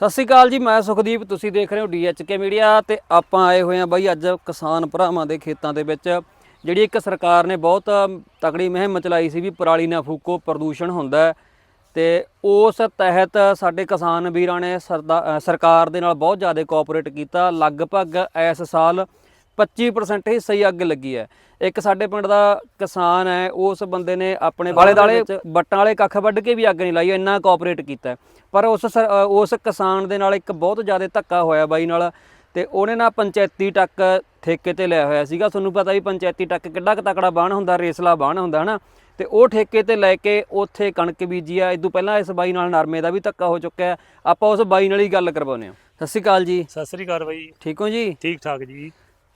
ਸਤਿ ਸ਼੍ਰੀ ਅਕਾਲ ਜੀ, ਮੈਂ ਸੁਖਦੀਪ, ਤੁਸੀਂ ਦੇਖ ਰਹੇ ਹੋ ਡੀਐਚਕੇ ਮੀਡੀਆ ਤੇ ਆਪਾਂ ਆਏ ਹੋਏ ਹਾਂ ਬਾਈ ਅੱਜ ਕਿਸਾਨ ਭਰਾਵਾਂ ਦੇ ਖੇਤਾਂ ਦੇ ਵਿੱਚ, ਜਿਹੜੀ ਇੱਕ ਸਰਕਾਰ ਨੇ ਬਹੁਤ ਤਕੜੀ ਮੁਹਿੰਮ ਚਲਾਈ ਸੀ ਵੀ ਪਰਾਲੀ ਨਾ ਫੂਕੋ, ਪ੍ਰਦੂਸ਼ਣ ਹੁੰਦਾ ਹੈ ਤੇ ਉਸ ਤਹਿਤ ਸਾਡੇ ਕਿਸਾਨ ਵੀਰਾਂ ਨੇ ਸਰਦਾ- ਸਰਕਾਰ ਦੇ ਨਾਲ ਬਹੁਤ ਜ਼ਿਆਦਾ ਕੋਆਪਰੇਟ ਕੀਤਾ, ਲਗਭਗ ਇਸ ਸਾਲ 25% ਹਿੱਸਾ ਹੀ ਅੱਗ ਲੱਗੀ ਹੈ। ਇੱਕ ਸਾਡੇ ਪਿੰਡ ਦਾ ਕਿਸਾਨ ਹੈ ਉਸ ਬੰਦੇ ਨੇ ਆਪਣੇ ਵਾਲੇ ਦਾਲੇ ਬੱਟਾਂ ਵਾਲੇ ਕੱਖ ਵੱਢ ਕੇ ਵੀ ਅੱਗ ਨਹੀਂ ਲਾਈ ਇੰਨਾ ਕੋਆਪਰੇਟ ਕੀਤਾ। ਪਰ ਉਸ ਉਸ ਕਿਸਾਨ ਦੇ ਨਾਲ ਇੱਕ ਬਹੁਤ ਜ਼ਿਆਦਾ ਧੱਕਾ ਹੋਇਆ ਬਾਈ ਨਾਲ ਤੇ ਉਹਨੇ ਨਾ ਪੰਚਾਇਤੀ ਟੱਕ ਠੇਕੇ ਤੇ ਲਿਆ ਹੋਇਆ ਸੀਗਾ। ਤੁਹਾਨੂੰ ਪਤਾ ਵੀ ਪੰਚਾਇਤੀ ਟੱਕ ਕਿੱਡਾ ਕੁ ਤਕੜਾ ਬਾਣ ਹੁੰਦਾ ਰੇਸਲਾ ਬਾਣ ਹੁੰਦਾ ਹਨਾ? ਤੇ ਉਹ ਠੇਕੇ ਤੇ ਲੈ ਕੇ ਉੱਥੇ ਕਣਕ ਬੀਜੀ ਆ। ਇਦੋਂ ਪਹਿਲਾਂ ਇਸ ਬਾਈ ਨਾਲ ਨਰਮੇ ਦਾ ਵੀ ਧੱਕਾ ਹੋ ਚੁੱਕਿਆ। ਆਪਾਂ ਉਸ ਬਾਈ ਨਾਲ ਹੀ ਗੱਲ ਕਰਵਾਉਂਦੇ ਹਾਂ। ਸਤਿ ਸ਼੍ਰੀ ਅਕਾਲ ਜੀ। ਸਤਿ ਸ੍ਰੀ ਅਕਾਲ ਬਾਈ। ਠੀਕ ਹੋ ਜੀ? ਠੀਕ ਠਾਕ ਜੀ।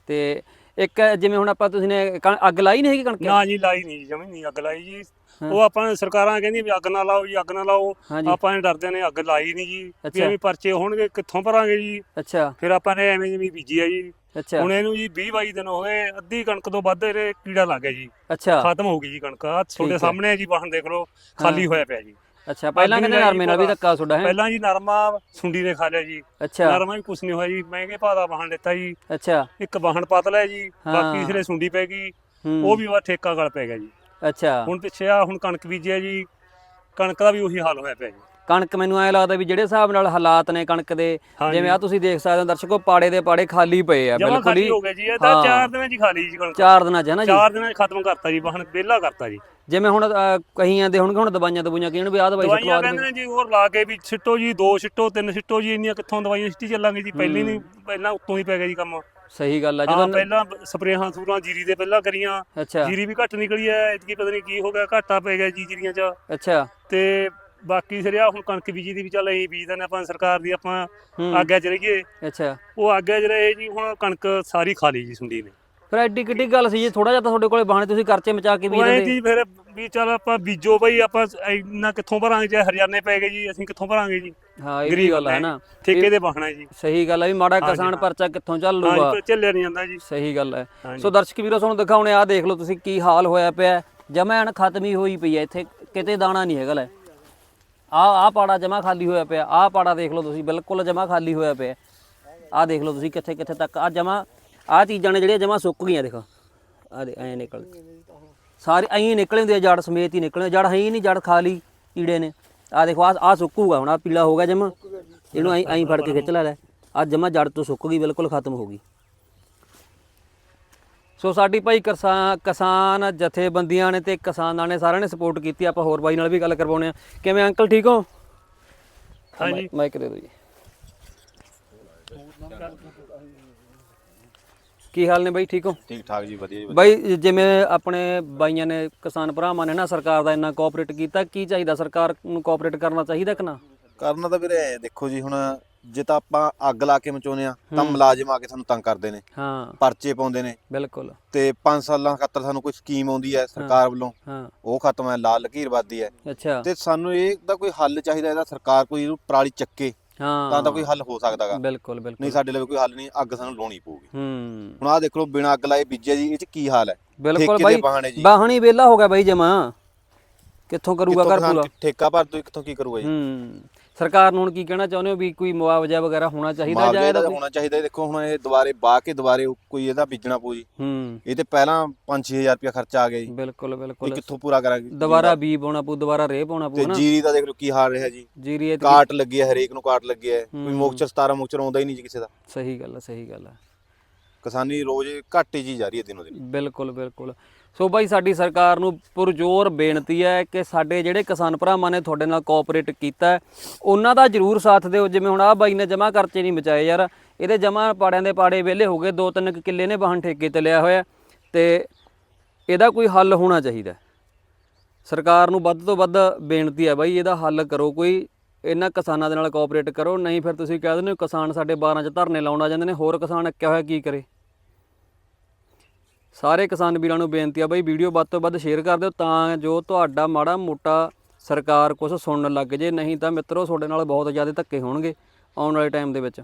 ਤੇ ਇੱਕ ਜਿਵੇਂ ਹੁਣ ਆਪਾਂ ਤੁਸੀਂ ਨੇ ਕਣ- ਅੱਗ ਲਾਈ ਨਹੀਂ ਹੈਗੀ ਕਣਕ? ਨਾ ਜੀ ਲਾਈ ਨਹੀਂ ਜਮੀ ਨਹੀਂ ਅੱਗ ਲਾਈ ਜੀ। ਉਹ ਆਪਾਂ ਸਰਕਾਰਾਂ ਕਹਿੰਦੀਆਂ ਵੀ ਅੱਗ ਨਾ ਲਾਓ ਜੀ ਅੱਗ ਨਾ ਲਾਓ। ਹਾਂਜੀ ਆਪਾਂ ਨੇ ਡਰਦੇ ਨੇ ਅੱਗ ਲਾਈ ਨਹੀਂ ਜੀ। ਵੀ ਅੱਛਾ। ਐਵੇਂ ਪਰਚੇ ਹੋਣਗੇ ਕਿੱਥੋਂ ਭਰਾਂਗੇ ਜੀ? ਅੱਛਾ। ਫਿਰ ਆਪਾਂ ਨੇ ਐਵੇਂ ਜਿਵੇਂ ਬੀਜੀ ਆ ਜੀ। ਅੱਛਾ। ਹੁਣ ਇਹਨੂੰ ਜੀ 20 22 ਦਿਨ ਹੋ ਗਏ ਅੱਧੀ ਕਣਕ ਤੋਂ ਵੱਧ ਇਹਦੇ ਕੀੜਾ ਲੱਗ ਗਿਆ ਜੀ। ਅੱਛਾ। ਖਤਮ ਹੋ ਗਈ ਜੀ ਕਣਕ। ਆਹ ਤੁਹਾਡੇ ਹੈ। ਸਾਹਮਣੇ ਹੈ ਜੀ ਵਾਹਨ ਦੇਖ ਲਓ ਖਾਲੀ ਹੋਇਆ ਪਿਆ ਜੀ। ਅੱਛਾ ਪਹਿਲਾਂ ਕਹਿੰਦੇ ਨਰਮੇ ਨਾਲ ਵੀ ਧੱਕਾ ਤੁਹਾਡਾ ਹੈ? ਪਹਿਲਾਂ ਜੀ ਨਰਮਾ ਸੁੰਡੀ ਨੇ ਖਾ ਲਿਆ ਜੀ। ਅੱਛਾ। ਨਰਮਾ ਵੀ ਕੁਛ ਨਹੀਂ ਹੋਇਆ ਜੀ ਮਹਿੰਗੇ ਭਾਅ ਦਾ ਵਾਹਨ ਲਿੱਤਾ ਜੀ। ਅੱਛਾ। ਇੱਕ ਵਾਹਨ ਪਤਲਾ ਜੀ। ਬਾਕੀ ਸਿਰੇ ਸੁੰਡੀ ਪੈ ਗਈ ਉਹ ਵੀ ਵਾ ਠੇਕਾ ਗਲ ਪੈ ਗਿਆ ਜੀ। ਅੱਛਾ। ਹੁਣ ਪਿੱਛੇ ਆ ਹੁਣ ਕਣਕ ਬੀਜਿਆ ਜੀ ਕਣਕ ਦਾ ਵੀ ਉਹੀ ਹਾਲ ਹੋਇਆ ਪਿਆ ਜੀ। ਕਣਕ ਮੈਨੂੰ ਐ ਲੱਗਦਾ ਵੀ ਜਿਹੜੇ ਹਿਸਾਬ ਨਾਲ ਹਾਲਾਤ ਨੇ ਕਣਕ ਦੇ। ਜਿਵੇਂ ਆ ਤੁਸੀਂ ਦੇਖ ਸਕਦੇ ਹੋ ਦਰਸ਼ਕੋ ਪਾੜੇ ਦੇ ਪਾੜੇ ਖਾਲੀ ਪਏ ਆ ਬਿਲਕੁਲ ਖਾਲੀ ਹੀ ਹੋ ਗਿਆ ਜੀ ਇਹ ਤਾਂ ਹਾਂ। ਚਾਰ ਦਿਨਾਂ 'ਚ ਹੀ ਖਾਲੀ ਜੀ ਕਣਕ। ਚਾਰ ਦਿਨਾਂ ਚ ਹੈ ਨਾ ਜੀ। ਚਾਰ ਦਿਨਾਂ 'ਚ ਖਤਮ ਕਰਤਾ ਜੀ ਵਾਹਨ ਵਿਹਲਾ ਕਰਤਾ ਜੀ। ਜਿਵੇਂ ਹੁਣ ਕਹੀਆਂ ਦੇ ਹੋਣਗੇ ਹੁਣ ਦਵਾਈਆਂ ਦਵਾਈਆਂ ਕਿਹਨੂੰ ਵੀ ਆਹ ਦਵਾਈ ਦਵਾਈਆਂ ਛਕਵਾ ਕਹਿੰਦੇ ਨੇ ਜੀ ਹੋਰ ਲਾ ਕੇ ਵੀ ਛਿੱਟੋ ਜੀ ਦੋ ਛਿੱਟੋ ਤਿੰਨ ਛਿੱਟੋ ਜੀ ਇੰਨੀਆਂ ਕਿੱਥੋਂ ਦਵਾਈਆਂ ਛਿੱਟੀ ਚੱਲਾਂਗੇ ਜੀ ਪਹਿਲੀ ਨਹੀਂ ਪਹਿਲਾਂ ਉੱਤੋਂ ਹੀ ਪੈ ਗਿਆ ਜੀ ਕੰਮ। ਸਹੀ ਗੱਲ ਆ ਜਦੋਂ ਪਹਿਲਾਂ ਸਪਰੇਹਾਂ ਸੂਰਾਂ ਜੀਰੀ ਦੇ ਪਹਿਲਾਂ ਕਰੀਆਂ ਜੀਰੀ ਵੀ ਘੱਟ ਨਿਕਲੀ ਐ ਇਤਕੀ ਪਤਾ ਨਹੀਂ ਕੀ ਹੋ ਗਿਆ ਘਾਟਾ ਪੈ ਗਿਆ ਜੀ ਜੀਰੀਆਂ 'ਚ। ਅੱਛਾ। ਤੇ ਬਾਕੀ ਸਿਰਿਆ ਹੁਣ ਕਣਕ ਬੀਜੀ ਦੀ ਵੀ ਚੱਲ ਅਸੀਂ ਬੀਜਦੇ ਨੇ ਆਪਾਂ ਸਰਕਾਰ ਦੀ ਆਪਾਂ ਹੂੰ। ਆਗਿਆ 'ਚ ਰਹੀਏ। ਅੱਛਾ। ਉਹ ਆਗਿਆ 'ਚ ਰਹੇ ਜੀ ਹੁਣ ਕਣਕ ਸਾਰੀ ਖਾਲੀ ਜੀ ਸੁੰਡੀ ਨੇ। ਫਿਰ ਐਡੀ ਕਿੱਡੀ ਗੱਲ ਸੀ ਜੀ ਥੋੜਾ ਜਿਹਾ ਤਾਂ ਤੁਹਾਡੇ ਕੋਲੇ ਬਹਾਨੇ ਤੁਸੀਂ ਕਰਚੇ ਮਚਾ ਕੇ ਵੀ ਉਹ ਐਂ ਦਿੰਦੇ। ਜੀ ਫਿਰ ਵੀ ਚੱਲ ਆਪਾਂ ਬੀਜੋ ਬਈ ਆਪਾਂ ਇੰਨਾ ਕਿੱਥੋਂ ਭਰਾਂਗੇ ਜੇ ਹਰਿਆਣੇ ਪੈ ਗਏ ਜੀ ਅਸੀਂ ਕਿੱਥੋਂ ਭਰਾਂਗੇ ਜੀ? ਹਾਂ ਇਹ ਵੀ ਗਰੀਬ ਗੱਲ ਹੈ। ਨਾ। ਠੇਕੇ ਦੇ ਬਹਾਨਾ ਜੀ। ਸਹੀ ਗੱਲ ਹੈ ਵੀ ਮਾੜਾ ਹਾਂਜੀ, ਕਿਸਾਨ ਹਾਂ। ਪਰਚਾ ਕਿੱਥੋਂ ਚੱਲ ਜੀ ਚੱਲਿਆ ਨਹੀਂ ਜਾਂਦਾ ਜੀ। ਸਹੀ ਗੱਲ ਹੈ। ਹਾਂਜੀ। ਸੋ ਦਰਸ਼ਕ ਵੀਰੋ ਤੁਹਾਨੂੰ ਦਿਖਾਉਣੇ ਆ ਦੇਖ ਲਓ ਤੁਸੀਂ ਕੀ ਹਾਲ ਹੋਇਆ ਪਿਆ ਜਮੈਣ ਖਤਮ ਹੀ ਹੋਈ ਪਈ ਹੈ ਇੱਥੇ ਕਿਤੇ ਦਾਣਾ ਨਹੀਂ ਹੈਗਾ ਲੈ। ਆ ਆ ਪਾੜਾ ਜਮਾ ਖਾਲੀ ਹੋਇਆ ਪਿਆ, ਆ ਪਾੜਾ ਦੇਖ ਲਓ ਤੁਸੀਂ, ਬਿਲਕੁਲ ਜਮਾ ਖਾਲੀ ਹੋਇਆ ਪਿਆ। ਆ ਦੇਖ ਲਓ ਤੁਸੀਂ ਕਿੱਥੇ ਕਿੱਥੇ ਤੱਕ, ਆ ਜਮਾ, ਆ ਚੀਜ਼ਾਂ ਨੇ ਜਿਹੜੀਆਂ ਜਮਾ ਸੁੱਕ ਗਈਆਂ, ਦੇਖੋ। ਆ ਦੇ, ਐਂ ਨਿਕਲ। ਸਾਰੇ ਐਂ ਨਿਕਲੇ ਹੁੰਦੇ ਆ, ਜੜ ਸਮੇਤ ਹੀ ਨਿਕਲੇ ਜੜ ਹੈ ਹੀ ਨਹੀਂ, ਜੜ ਖਾਲੀ ਕੀੜੇ ਨੇ। ਆ ਦੇਖੋ, ਆ ਆ ਸੁੱਕੂਗਾ ਹੁਣ, ਆ ਪੀਲਾ ਹੋ ਗਿਆ ਜਮਾ। ਇਹਨੂੰ ਐਂ ਐਂ ਫੜ ਕੇ ਖਿੱਚ ਲੈ ਲੈ। ਆ ਜਮਾ ਜੜ ਤੋਂ ਸੁੱਕ ਗਈ, ਬਿਲਕੁਲ ਖਤਮ ਹੋ ਗਈ। ਸੋ ਸਾਡੀ ਭਾਈ ਕਿਸਾਨ ਕਿਸਾਨ ਜਥੇਬੰਦੀਆਂ ਨੇ ਤੇ ਕਿਸਾਨਾਂ ਨੇ ਸਾਰਿਆਂ ਨੇ ਸਪੋਰਟ ਕੀਤੀ ਆਪਾਂ ਹੋਰ ਬਾਈ ਨਾਲ ਵੀ ਗੱਲ ਕਰਵਾਉਣੇ ਆ ਕਿਵੇਂ ਅੰਕਲ ਠੀਕ ਹੋ? ਹਾਂਜੀ। ਮਾਈਕ ਦੇ ਦਿਓ ਜੀ। ਕੀ ਹਾਲ ਨੇ ਬਾਈ ਠੀਕ ਹੋ? ਠੀਕ ਠਾਕ ਜੀ ਵਧੀਆ ਜੀ ਵਧੀਆ। ਬਾਈ ਜਿਵੇਂ ਆਪਣੇ ਬਾਈਆਂ ਨੇ ਕਿਸਾਨ ਭਰਾਵਾਂ ਨੇ ਨਾ ਸਰਕਾਰ ਦਾ ਇੰਨਾ ਕੋਆਪਰੇਟ ਕੀਤਾ ਕੀ ਚਾਹੀਦਾ ਸਰਕਾਰ ਨੂੰ ਕੋਆਪਰੇਟ ਕਰਨਾ ਚਾਹੀਦਾ ਕਿ ਨਾ? ਕਰਨਾ ਤਾਂ ਵੀਰੇ ਦੇਖੋ ਜੀ ਹੁਣ ਜੇ ਤਾਂ ਆਪਾਂ ਅੱਗ ਲਾ ਕੇ ਮਚਾਉਂਦੇ ਆ ਤਾਂ ਮੁਲਾਜ਼ਮ ਆ ਕੇ ਸਾਨੂੰ ਤੰਗ ਕਰਦੇ ਨੇ। ਹਾਂ। ਪਰਚੇ ਪਾਉਂਦੇ ਨੇ। ਬਿਲਕੁਲ। ਤੇ 5 ਸਾਲਾਂ ਖਾਤਰ ਸਾਨੂੰ ਕੋਈ ਸਕੀਮ ਆਉਂਦੀ ਹੈ ਸਰਕਾਰ ਵੱਲੋਂ ਹਾਂ। ਉਹ ਖਤਮ ਹੈ ਲਾਲ ਲਕੀਰ ਵੱਧਦੀ ਹੈ। ਅੱਛਾ। ਤੇ ਸਾਨੂੰ ਇਹ ਦਾ ਕੋਈ ਹੱਲ ਚਾਹੀਦਾ ਇਹਦਾ ਸਰਕਾਰ ਕੋਈ ਇਹਨੂੰ ਪਰਾਲੀ ਚੱਕੇ ਹਾਂ। ਤਾਂ ਤਾਂ ਕੋਈ ਹੱਲ ਹੋ ਸਕਦਾਗਾ ਬਿਲਕੁਲ ਬਿਲਕੁਲ। ਨਹੀਂ ਸਾਡੇ ਲਈ ਕੋਈ ਹੱਲ ਨਹੀਂ ਅੱਗ ਸਾਨੂੰ ਲਾਉਣੀ ਪਊਗੀ। ਹੂੰ। ਹੁਣ ਆਹ ਦੇਖ ਲਓ ਬਿਨਾਂ ਅੱਗ ਲਾਏ ਬੀਜਿਆ ਜੀ ਇਹ ਚ ਕੀ ਹਾਲ ਹੈ? ਬਿਲਕੁਲ ਬਾਈ ਬਾਹਣੀ ਵੇਲਾ ਹੋ ਗਿਆ ਬਾਈ ਜਮਾ। ਕਿੱਥੋਂ ਕਰੂਗਾ ਘਰ ਪੂਰਾ? ਠੇਕਾ ਭਰ ਤੋਂ ਕਿੱਥੋਂ ਕੀ ਕਰੂਗਾ ਜੀ? ਹੂੰ। ਸਰਕਾਰ ਨੂੰ ਹੁਣ ਕੀ ਕਹਿਣਾ ਚਾਹੁੰਦੇ ਹੋ ਵੀ ਕੋਈ ਮੁਆਵਜ਼ਾ ਵਗੈਰਾ ਹੋਣਾ ਚਾਹੀਦਾ ਜਾਂ ਇਹਦਾ ਹੋਣਾ ਚਾਹੀਦਾ ਦੇਖੋ ਹੁਣ ਇਹ ਦੁਬਾਰੇ ਬਾਹ ਕੇ ਦੁਬਾਰੇ ਕੋਈ ਇਹਦਾ ਬੀਜਣਾ ਪਊ ਜੀ। ਹੂੰ। ਇਹ ਤੇ ਪਹਿਲਾਂ 5-6000 ਰੁਪਇਆ ਖਰਚਾ ਆ ਗਿਆ ਜੀ। ਬਿਲਕੁਲ ਬਿਲਕੁਲ। ਕਿੱਥੋਂ ਪੂਰਾ ਕਰਾਂਗੇ? ਦੁਬਾਰਾ ਬੀ ਪਾਉਣਾ ਪਊ ਦੁਬਾਰਾ ਰੇ ਪਾਉਣਾ ਪਊ ਨਾ ਜੀਰੀ ਦਾ ਦੇਖ ਲਓ ਕੀ ਹਾਲ ਰਿਹਾ ਜੀ। ਜੀਰੀ ਕਾਟ ਲੱਗੀ ਹੈ ਹਰੇਕ ਨੂੰ ਕਾਟ ਲੱਗਿਆ ਹੈ। ਕੋਈ। ਮੋਕਚਰ 17 ਮੋਕਚਰ ਆਉਂਦਾ ਹੀ ਨਹੀਂ ਜੀ ਕਿਸੇ ਦਾ। ਸਹੀ ਗੱਲ ਹੈ ਸਹੀ ਗੱਲ ਹੈ। ਕਿਸਾਨੀ ਰੋਜ਼ ਘੱਟ ਹੀ ਜੀ ਜਾ ਰਹੀ ਹੈ ਦਿਨੋ ਦਿਨ। ਬਿਲਕੁਲ ਬਿਲਕੁਲ। ਸੋ ਬਾਈ, ਸਾਡੀ ਸਰਕਾਰ ਨੂੰ ਪੁਰਜੋਰ ਬੇਨਤੀ ਹੈ ਕਿ ਸਾਡੇ ਜਿਹੜੇ ਕਿਸਾਨ ਭਰਾਵਾਂ ਨੇ ਤੁਹਾਡੇ ਨਾਲ ਕੋਆਪਰੇਟ ਕੀਤਾ ਉਹਨਾਂ ਦਾ ਜ਼ਰੂਰ ਸਾਥ ਦਿਓ। ਜਿਵੇਂ ਹੁਣ ਆਹ ਬਾਈ ਨੇ ਜਮਾ ਕਰਚੇ ਨਹੀਂ ਬਚਾਏ ਯਾਰ। ਇਹਦੇ ਜਮਾ ਪਾੜਿਆਂ ਦੇ ਪਾੜੇ ਵਿਹਲੇ ਹੋ ਗਏ, ਦੋ ਤਿੰਨ ਕੁ ਕਿੱਲੇ ਨੇ ਵਾਹਨ ਠੇਕੇ ਤੇ ਲਿਆ ਹੋਇਆ। ਤੇ ਇਹਦਾ ਕੋਈ ਹੱਲ ਹੋਣਾ ਚਾਹੀਦਾ ਸਰਕਾਰ ਨੂੰ ਵੱਧ ਤੋਂ ਵੱਧ ਬੇਨਤੀ ਹੈ ਬਾਈ, ਇਹਦਾ ਹੱਲ ਕਰੋ ਕੋਈ। ਇਹਨਾਂ ਕਿਸਾਨਾਂ ਦੇ ਨਾਲ ਕੋਆਪਰੇਟ ਕਰੋ, ਨਹੀਂ ਫਿਰ ਤੁਸੀਂ ਕਹਿ ਦਿੰਦੇ ਹੋ ਕਿਸਾਨ ਸਾਡੇ 12 ਚ ਧਰਨੇ ਲਾਉਣ ਆ ਜਾਂਦੇ ਨੇ, ਹੋਰ ਕਿਸਾਨ ਅੱਕਿਆ ਹੋਇਆ ਕੀ ਕਰੇ? ਸਾਰੇ ਕਿਸਾਨ ਵੀਰਾਂ ਨੂੰ ਬੇਨਤੀ ਆ ਬਈ ਵੀਡੀਓ ਵੱਧ ਤੋਂ ਵੱਧ ਸ਼ੇਅਰ ਕਰ ਦਿਓ ਤਾਂ ਜੋ ਤੁਹਾਡਾ ਮਾੜਾ ਮੋਟਾ ਸਰਕਾਰ ਕੁਝ ਸੁਣਨ ਲੱਗ ਜੇ, ਨਹੀਂ ਤਾਂ ਮਿੱਤਰੋ ਤੁਹਾਡੇ ਨਾਲ ਬਹੁਤ ਜ਼ਿਆਦਾ ਧੱਕੇ ਹੋਣਗੇ ਆਉਣ ਵਾਲੇ ਟਾਈਮ ਦੇ ਵਿੱਚ।